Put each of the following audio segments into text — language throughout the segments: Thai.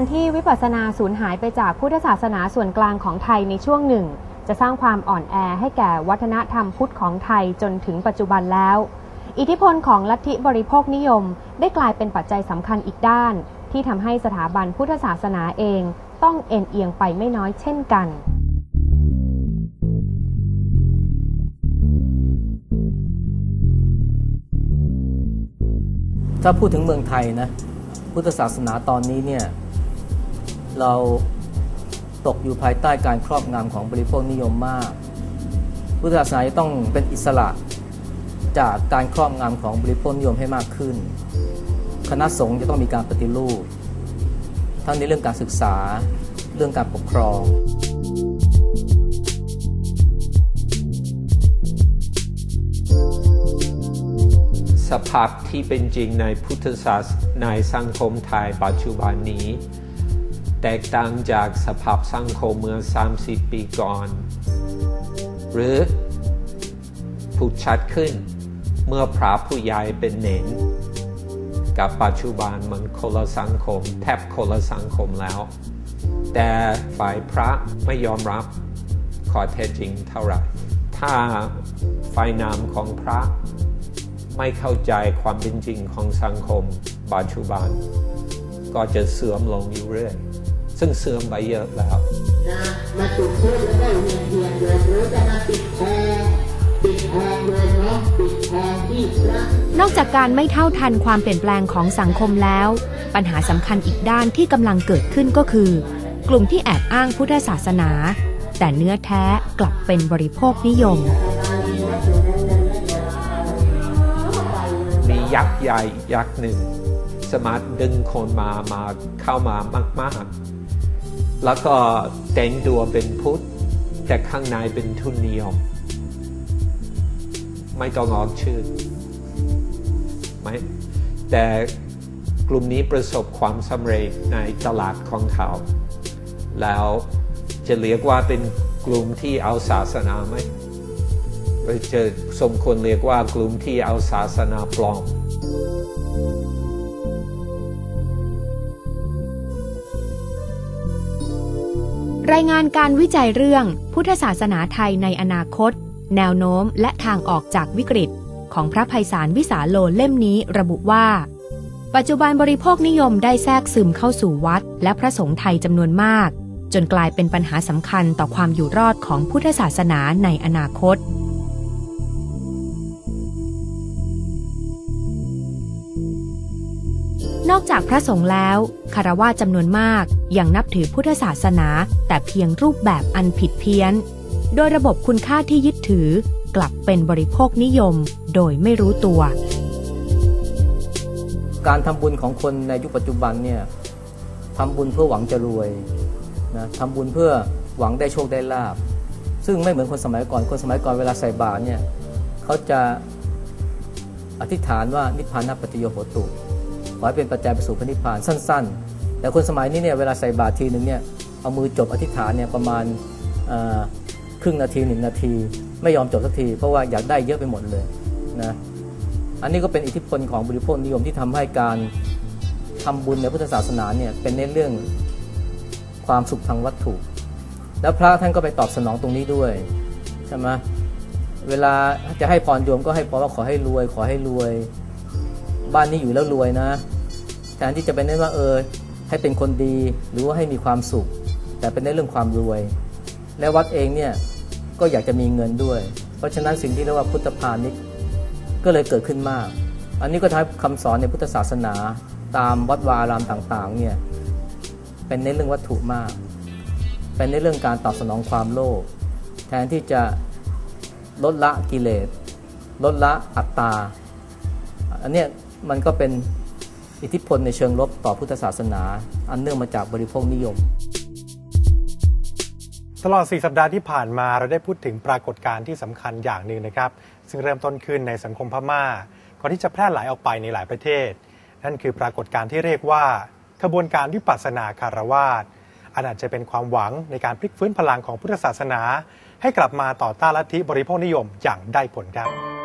การที่วิปัสสนาสูญหายไปจากพุทธศาสนาส่วนกลางของไทยในช่วงหนึ่ง จะสร้างความอ่อนแอให้แก่วัฒนธรรมพุทธของไทยจนถึงปัจจุบันแล้ว อิทธิพลของลัทธิบริโภคนิยม ได้กลายเป็นปัจจัยสำคัญอีกด้าน ที่ทำให้สถาบันพุทธศาสนาเอง ต้องเอ็นเอียงไปไม่น้อยเช่นกันถ้าพูดถึงเมืองไทยนะ พุทธศาสนาตอนนี้เนี่ย เราตกอยู่ภายใต้การครอบงำของบริโภคนิยมมาก พุทธศาสนาจะต้องเป็นอิสระจากการครอบงำของบริโภคนิยมให้มากขึ้น คณะสงฆ์จะต้องมีการปฏิรูป ทั้งในเรื่องการศึกษาเรื่องการปกครองสภาพที่เป็นจริงในพุทธศาสนาในสังคมไทยปัจจุบันนี้ แตกต่างจากสภาพสังคมเมื่อ 30 ปีก่อน หรือผูดชัดขึ้นเมื่อพระผู้ใหญ่เป็นเน้นกับปัจจุบันมันคนละสังคม แทบคนละสังคมแล้ว แต่ฝ่ายพระไม่ยอมรับข้อเท็จจริงเท่าไหร่ถ้าฝ่ายนามของพระไม่เข้าใจความเป็นจริงของสังคมปัจจุบัน ก็จะเสื่อมลงอยู่เรื่อย ซึ่งเสื่อมไปเยอะแล้วนะมาจุดทูบแล้วก็เวียนเทียนโยมหรือจะมาปิดทองปิดทองโยมเนาะปิดทองที่พระนอกจากการไม่เท่าทันความเปลี่ยนแปลงของสังคมแล้ว ปัญหาสำคัญอีกด้านที่กำลังเกิดขึ้นก็คือ กลุ่มที่แอบอ้างพุทธศาสนา แต่เนื้อแท้กลับเป็นบริโภคนิยม มียักษ์ใหญ่ยักษ์หนึ่ง สามารถดึงคนมามาเข้ามามากๆ แล้วก็แต่งตัวเป็นพุทธ แต่ข้างในเป็นทุนนิยม ไม่ต้องออกชื่อไม่แต่กลุ่มนี้ประสบความสำเร็จในตลาดของเขา แล้วจะเรียกว่าเป็นกลุ่มที่เอาศาสนาไหมจะสมควรเรียกว่ากลุ่มที่เอาศาสนาปลอม รายงานการวิจัยเรื่องพุทธศาสนาไทยในอนาคต แนวโน้มและทางออกจากวิกฤต ของพระภัยสารวิสาโลเล่มนี้ระบุว่า ปัจจุบันบริโภคนิยมได้แทรกซึมเข้าสู่วัด และพระสงฆ์ไทยจำนวนมาก จนกลายเป็นปัญหาสำคัญต่อความอยู่รอดของพุทธศาสนาในอนาคต อกจากพระสงฆ์แล้วคารวะจำนวนมากยังนับถือพุทธศาสนา แต่เพียงรูปแบบอันผิดเพี้ยน โดยระบบคุณค่าที่ยึดถือกลับเป็นบริโภคนิยมโดยไม่รู้ตัว การทำบุญของคนในยุคปัจจุบันเนี่ยทำบุญเพื่อหวังจะรวยนะทำบุญเพื่อหวังได้โชคได้ลาบ ซึ่งไม่เหมือนคนสมัยก่อน คนสมัยก่อนเวลาใส่บาตรเนี่ยเขาจะอธิษฐานว่านิพพานะปัจจโยโหตุ ขอให้เป็นปัจจัยไปสู่พระนิพพานสั้น ๆ แต่คนสมัยนี้เนี่ยเวลาใส่บาตรทีหนึ่งเนี่ยเอามือจบอธิษฐานเนี่ยประมาณครึ่งนาทีหนึ่งนาที ไม่ยอมจบสักที เพราะว่าอยากได้เยอะไปหมดเลยนะอันนี้ก็เป็นอิทธิพลของบริโภคนิยมที่ทำให้การทำบุญในพุทธศาสนาเนี่ยเป็นในเรื่องความสุขทางวัตถุ แล้วพระท่านก็ไปตอบสนองตรงนี้ด้วยใช่ไหมเวลาจะให้พรโยมก็ให้พรว่าขอให้รวย ขอให้รวย บ้านนี้อยู่แล้วรวยนะแทนที่จะเป็นเน้นว่าเออให้เป็นคนดีหรือว่าให้มีความสุข แต่เป็นในเรื่องความรวย และวัดเองเนี่ยก็อยากจะมีเงินด้วย เพราะฉะนั้นสิ่งที่เรียกว่าพุทธพาณิชย์ก็เลยเกิดขึ้นมาก อันนี้ก็ทำให้คำสอนในพุทธศาสนาตามวัดวาอารามต่างๆเนี่ยเป็นในเรื่องวัตถุมาก เป็นในเรื่องการตอบสนองความโลภแทนที่จะลดละกิเลส ลดละอัตตา อันเนี้ย มันก็เป็นอิทธิพลในเชิงลบต่อพุทธศาสนา อันเนื่องมาจากบริโภคนิยม ตลอด 4 สัปดาห์ที่ผ่านมาเราได้พูดถึงปรากฏการณ์ที่สำคัญอย่างหนึ่งนะครับ ซึ่งเริ่มต้นขึ้นในสังคมพม่า ก่อนที่จะแพร่หลายออกไปในหลายประเทศ นั่นคือปรากฏการณ์ที่เรียกว่าขบวนการวิปัสสนาคารวาสอันอาจจะเป็นความหวังในการพลิกฟื้นพลังของพุทธศาสนา ให้กลับมาต่อต้านลัทธิบริโภคนิยมอย่างได้ผลครับ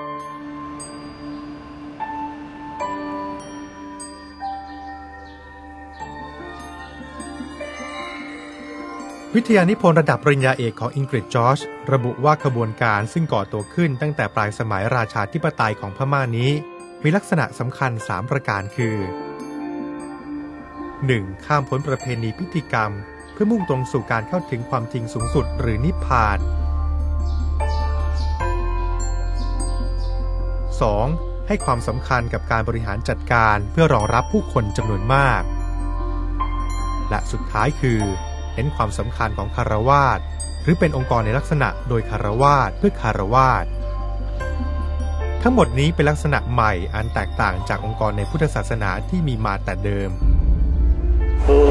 วิทยานิพนธ์ระดับปริญญาเอกของอิงกฤษจอร์จระบุว่าขบวนการซึ่งก่อตัวขึ้นตั้งแต่ปลายสมัยราชาธิปไตยของพม่านี้ มีลักษณะสำคัญ 3 ประการคือ 1. ข้ามพ้นประเพณีพิธีกรรม เพื่อมุ่งตรงสู่การเข้าถึงความจริงสูงสุดหรือนิพพาน 2. ให้ความสำคัญกับการบริหารจัดการเพื่อรองรับผู้คนจำนวนมาก และสุดท้ายคือ เน้นความสำคัญของคารวาสหรือเป็นองค์กรในลักษณะโดยคารวาสเพื่อคารวาสทั้งหมดนี้เป็นลักษณะใหม่อันแตกต่างจากองค์กรในพุทธศาสนาที่มีมาแต่เดิม ဟို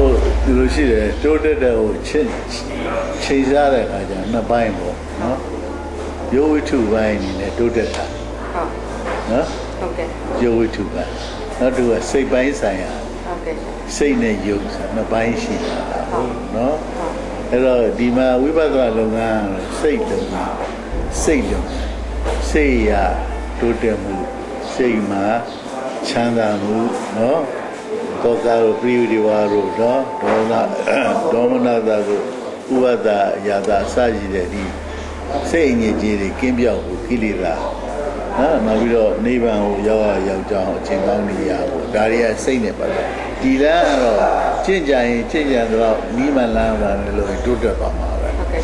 ဒီလိုရှိတယ်တိုးတက်တဲ့ဟိုချင်းချိန်စားတဲ့အခါကျနှစ်ပိုင်းပေါ့နော်ယောဝိထုပိုင်းအနေနဲ့တိုးတက်တာ ဟုတ် နော် ဟုတ်ကဲ့ ယောဝိထုပိုင်းနောက်တစ်ခုကစိတ်ပိုင်းဆိုင်ရာ ဟုတ်ကဲ့ စိတ်နဲ့ယုံဆိုနှစ်ပိုင်းရှိတာ ဟုတ် နော်ဟုတ်အဲ့တော့ဒီမှာဝိပဿနာလုပ်ငန်းကတော့စိတ်လုပ်ငန်းစိတ်လုပ်ငန်းစိတ်ရတိုးတက်မှုစိတ်မှာချမ်းသာမှုနော်တောကာရောပရိဝိဒီဝါရောနော်ဒေါမနဒေါမနတာကိုဥပဒယာတာစရှိတဲ့ဒီစိတ်အငြိကြီးတွေကင်းပြောက်ဖို့ကိလေသာ နော်နောက်ပြီးတော့နိဗ္ဗာန်ကိုရောက်ရရောက်ကြအောင်အချိန်ကောင်းနေရဖို့ဒါတွေကစိတ်နဲ့ပတ်သက်ဒီလမ်းကတော့ကျင့်ကြရင်ကျင့်ကြတော့နီးမှန်လမ်းပါလို့တိုးတက်ပါမှာပဲဟုတ်ကဲ့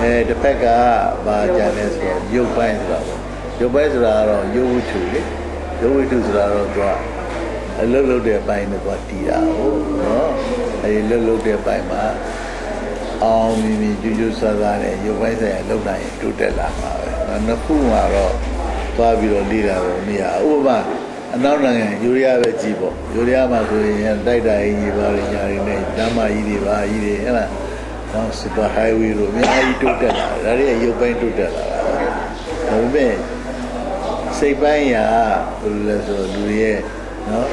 အဲတစ်ဖက်ကဘာကြံလဲဆိုတော့ရုပ်ပိုင်းဆိုတာပေါ့ရုပ်ပိုင်းဆိုတာကတော့ရုပ်ဝတ္ထုလေရုပ်ဝတ္ထုဆိုတာတော့သူကအလုတ်လုတ်တဲ့ပိုင်းနဲ့သူကတည်တာဟုတ်နော်အဲဒီလုတ်လုတ်တဲ့ပိုင်းမှာအောင်မြင်မြင်ကြွကြွဆာဆာနဲ့ရုပ်ပိုင်းဆိုင်ရာလုတ်နိုင်တိုးတက်လာမှာပဲနောက်နှစ်ခုမှာတော့ သွားပြီးတော့လေ့လာတော့မရဥပမာအနောက်နိုင်ငံယူရီးယားပဲကြည့်ပေါ့ယူရီးယားမှာဆိုရင်တိုက်တာကြီးကြီးပါရညာတွေနဲ့ဓမ္မကြီးတွေပါကြီးတွေဟဲ့လားနော်စူပါဟိုင်ဝေးတို့အများကြီးတိုးတက်လာတယ်ဒါတွေကရုပ်ပိုင်းတိုးတက်လာတာပဲဒါပေမဲ့စိတ်ပိုင်းရာဘယ်လိုလဲဆိုတော့လူတွေရဲ့နော်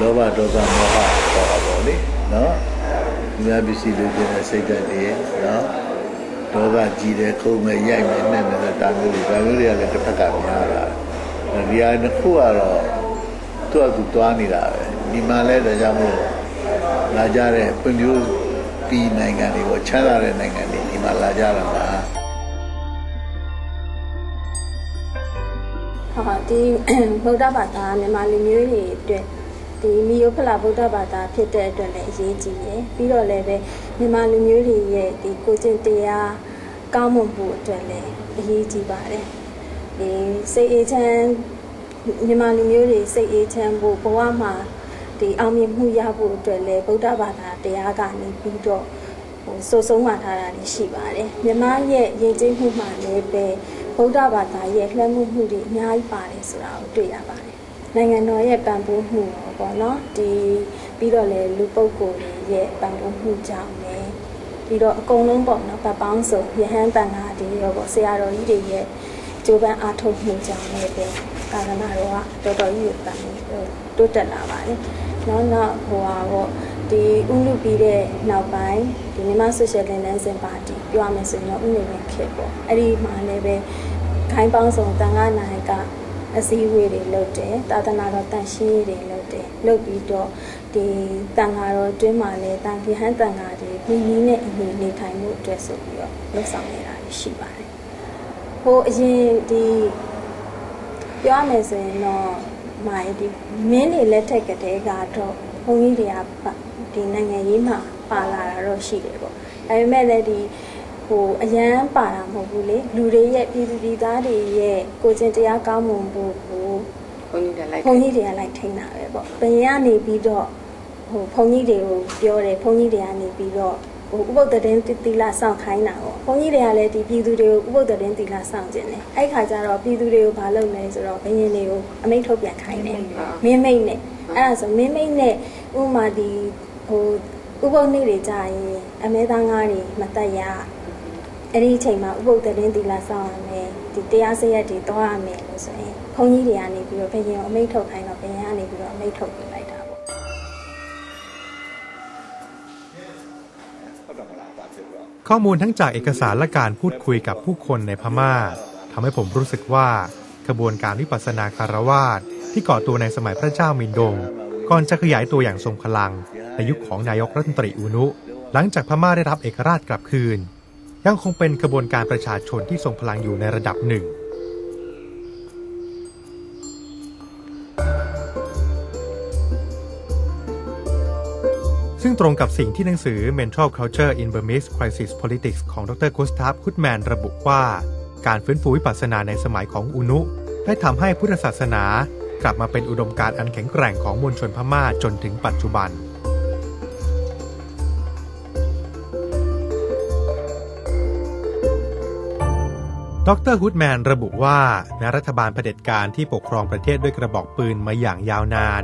လောဘဒေါသမောဟပေါ်တာပေါ့လေနော်ဒီများပစ္စည်းလိုချင်တဲ့စိတ်ဓာတ်တွေနော် ဒေါသကြီးတယ်ခုံမဲ့ရိုက်မဲ့နဲ့နဲ့တာမျိုးတွေဒါမျိုးတွေကလည်းတစ်ဖက်ကများလာတယ်ဒီဟာတစ်ခုကတော့သူ့အတူတွားနေတာပဲဒီမှာလဲဒါကြောင့်မို့လာကြတဲ့ပွင့်မျိုးပြည်နိုင်ငံတွေကိုချမ်းသာတဲ့နိုင်ငံတွေဒီမှာလာကြတာပါဟုတ်ဒီဗုဒ္ဓဘာသာမြန်မာလူမျိုးတွေအတွက် ဒီမီယိုဖလာဗုဒ္ဓဘာသာဖြစ်တဲ့အတွက်လည်းအရေးကြီးတယ်ပြီးတော့လည်းပဲမြန်မာလူမျိုးတွေရဲ့ဒီကိုကျင့်တရားကောင်းမွန်ဖို့အတွက်လည်းအရေးကြီးပါတယ်ဒီစိတ်အေးချမ်းမြန်မာလူမျိုးတွေစိတ်အေးချမ်းဖို့ဘဝမှာဒီအောင်မြင်မှုရဖို့အတွက်လည်းဗုဒ္ဓဘာသာတရားကနေပြီးတော့ဟိုစိုးဆုံးမှထားတာရှိပါတယ်မြန်မာရဲ့ယဉ်ကျေးမှုမှလည်းပဲဗုဒ္ဓဘာသာရဲ့လွှမ်းမိုးမှုတွေအများကြီးပါတယ်ဆိုတာကိုတွေ့ရပါတယ်။ နိုင်ငံတော်ရဲ့ပံ့ပိုးမှုရောပေါ့နော်ဒီပြီးတော့လည်းလူပုဂ္ဂိုလ်တွေရဲ့ပံ့ပိုးမှုကြောင့်လည်းပြီးတော့အကုန်လုံးပေါ့နော်ပတ်ပေါင်းစုံယဟန်တန်ဃာတွေရောပေါ့ဆရာတော်ကြီးတွေရဲ့ကြိုးပမ်းအားထုတ်မှုကြောင့်လည်းပဲကာရဏတော်ကတော်တော်ကြီးကိုတန်တိုးတက်လာပါတယ်။နောက်နောက်ဟိုဟာပေါ့ဒီဥလူပြီးတဲ့နောက်ပိုင်းဒီမြန်မာဆိုရှယ်လန်လန်စင်ပါတီပြောရမယ်ဆိုရင်တော့ဥနေဝင်ခေတ်ပေါ့အဲ့ဒီမှာလည်းပဲခိုင်းပေါင်းဆောင်တန်ခါနိုင်က အစည်းအဝေးတွေလုပ်တယ်တာသနာတော်တန်ရှင်းရေးတွေလုပ်တယ်လုပ်ပြီးတော့ဒီတန်ခါတော်တွင်းမှာလည်းတန်ခိဟန်တန်ခါတွေမိမိနဲ့အညီနေထိုင်မှုအတွက်ဆိုပြီးတော့လုပ်ဆောင်နေတာရှိပါတယ်ဟိုအရင်ဒီပြောရမယ်ဆိုရင်တော့မိုင်ဒီမင်းတွေလက်ထက်ကတည်းကတော့ဘုန်းကြီးတွေကဒီနိုင်ငံရေးမှာပါလာတာတော့ရှိတယ်ပေါ့ဒါပေမဲ့လည်းဒီ ဟိုအရန်ပါတာမဟုတ်ဘူးလေလူတွေရဲ့ပြည်သူပြည်သားတွေရဲ့ကိုကျင့်တရားကောင်းမွန်ဖို့ကိုဘုန်းကြီးလည်းလိုက်ဘုန်းကြီးတွေကလိုက်ထိန်းတာပဲပေါ့ဘယ်ကနေပြီးတော့ဟိုဘုန်းကြီးတွေကိုပြောတယ်ဘုန်းကြီးတွေကနေပြီးတော့ဟိုဥပုဒ္ဒတင်တိလစောင့်ခိုင်းတာပေါ့ဘုန်းကြီးတွေကလည်းဒီပြည်သူတွေကိုဥပုဒ္ဒတင်တိလစောင့်ခြင်းတယ်အဲ့ခါကျတော့ပြည်သူတွေကိုမလုပ်လဲဆိုတော့ဘယင်းတွေကိုအမိန့်ထုတ်ပြန်ခိုင်းတယ်မင်းမိတ်နဲ့အဲ့ဒါဆိုမင်းမိတ်နဲ့ဥမာဒီဟိုဥပုဒ်နေ့တွေကြာရင်အမဲသားငါးတွေမတက်ရ အဲ့ဒီအချိန်မှာဥပုဒ္ဒတင်တိလစောင့်ရမယ်ဒီတရားစရက်တွေတောင်းရမယ်လို့ဆိုရင်ဘုန်းကြီးတွေကနေပြီးတော့ဘယင်းကိုအမိန့်ထုတ်ခိုင်းတော့ဘယင်းကနေပြီးတော့အမိန့်ထုတ်ပြလိုက်တာပေါ့ ข้อมูลทั้งจากเอกสารและการพูดคุยกับผู้คนในพม่าทำให้ผมรู้สึกว่าขบวนการวิปัสสนาคารวาสที่ก่อตัวในสมัยพระเจ้ามินดง ก่อนจะขยายตัวอย่างทรงพลังในยุคของนายกรัฐมนตรีอุนุ หลังจากพม่าได้รับเอกราชกลับคืน ยังคงเป็นกระบวนการประชาชนที่ทรงพลังอยู่ในระดับหนึ่ง ซึ่งตรงกับสิ่งที่หนังสือ Mental Culture in Burmese Crisis Politics ของดรกุสตาฟคุตแมนระบุว่า การฟื้นฟูวิปัสสนาในสมัยของอุนุ ได้ทำให้พุทธศาสนากลับมาเป็นอุดมการณ์อันแข็งแกร่งของมวลชนพม่าจนถึงปัจจุบัน ดรฮุดแมนระบุว่าแม้รัฐบาลเผด็จการที่ปกครองประเทศด้วยกระบอกปืนมาอย่างยาวนาน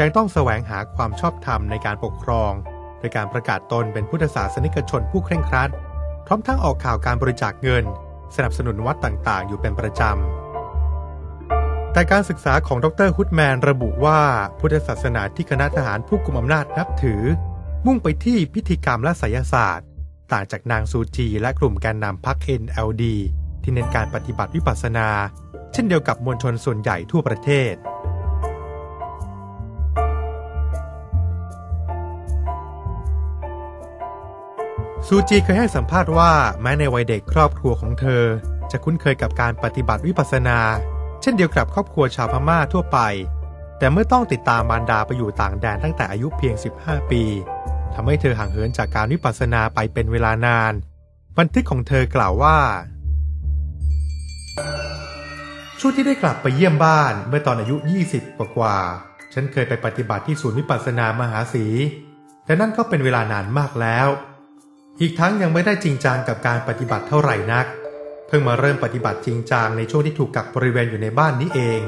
ยังต้องแสวงหาความชอบธรรมในการปกครอง โดยการประกาศตนเป็นพุทธศาสนิกชนผู้เคร่งครัด พร้อมทั้งออกข่าวการบริจาคเงิน สนับสนุนวัดต่างๆ อยู่เป็นประจำ แต่การศึกษาของดรฮุดแมนระบุว่าพุทธศาสนาที่คณะทหารผู้กุมอำนาจนับถือ มุ่งไปที่พิธีกรรมและไสยศาสตร์ ต่างจากนางซูจีและกลุ่มแกนนำพรรค NLD ที่เน้นการปฏิบัติวิปัสสนา เช่นเดียวกับมวลชนส่วนใหญ่ทั่วประเทศ ซูจีเคยให้สัมภาษณ์ว่าแม้ในวัยเด็กครอบครัวของเธอ จะคุ้นเคยกับการปฏิบัติวิปัสสนา เช่นเดียวกับครอบครัวชาวพม่าทั่วไป แต่เมื่อต้องติดตามมารดาไปอยู่ต่างแดนตั้งแต่อายุเพียง 15 ปีทำให้เธอห่างเหินจากการวิปัสสนาไปเป็นเวลานาน บันทึกของเธอกล่าวว่า ช่วงที่ได้กลับไปเยี่ยมบ้านเมื่อตอนอายุ 20 กว่ากว่า ฉันเคยไปปฏิบัติที่ศูนย์วิปัสสนามหาสี แต่นั่นก็เป็นเวลานานมากแล้ว อีกทั้งยังไม่ได้จริงจังกับการปฏิบัติเท่าไหร่นัก เพิ่งมาเริ่มปฏิบัติจริงจังในช่วงที่ถูกกักบริเวณอยู่ในบ้านนี้เอง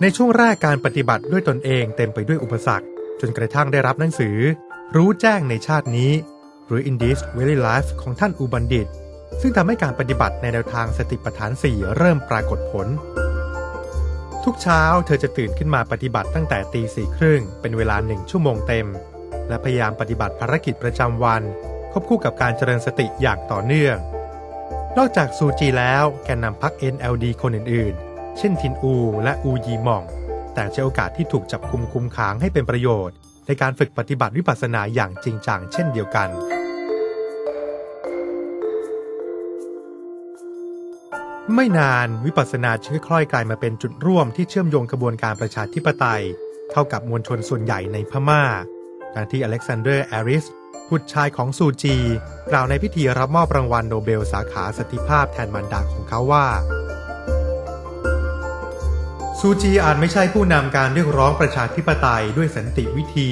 ในช่วงแรกการปฏิบัติด้วยตนเองเต็มไปด้วยอุปสรรค จนกระทั่งได้รับหนังสือ รู้แจ้งในชาตินี้ หรือ In This Very Life ของท่านอุบันดิต ซึ่งทำให้การปฏิบัติในแนวทางสติปัฏฐานสี่เริ่มปรากฏผล ทุกเช้าเธอจะตื่นขึ้นมาปฏิบัติตั้งแต่ตีสี่ครึ่งเป็นเวลาหนึ่งชั่วโมงเต็ม และพยายามปฏิบัติภารกิจประจำวันควบคู่กับการเจริญสติอย่างต่อเนื่อง นอกจากซูจีแล้วแกนนำพรรค NLD คนอื่นๆ เช่นทินอูและอูยีหม่อง แต่ใช้โอกาสที่ถูกจับคุมคุมขังให้เป็นประโยชน์ ในการฝึกปฏิบัติวิปัสสนาอย่างจริงจังเช่นเดียวกัน ไม่นานวิปัสสนาจะค่อยๆกลายมาเป็นจุดร่วมที่เชื่อมโยงกระบวนการประชาธิปไตย เข้ากับมวลชนส่วนใหญ่ในพม่าดังที่อเล็กซานเดอร์แอริสบุตรชายของซูจี กล่าวในพิธีรับมอบรางวัลโนเบลสาขาสติภาพแทนมันดาของเขาว่า ซูจีอาจไม่ใช่ผู้นำการเรียกร้องประชาธิปไตยด้วยสันติวิธี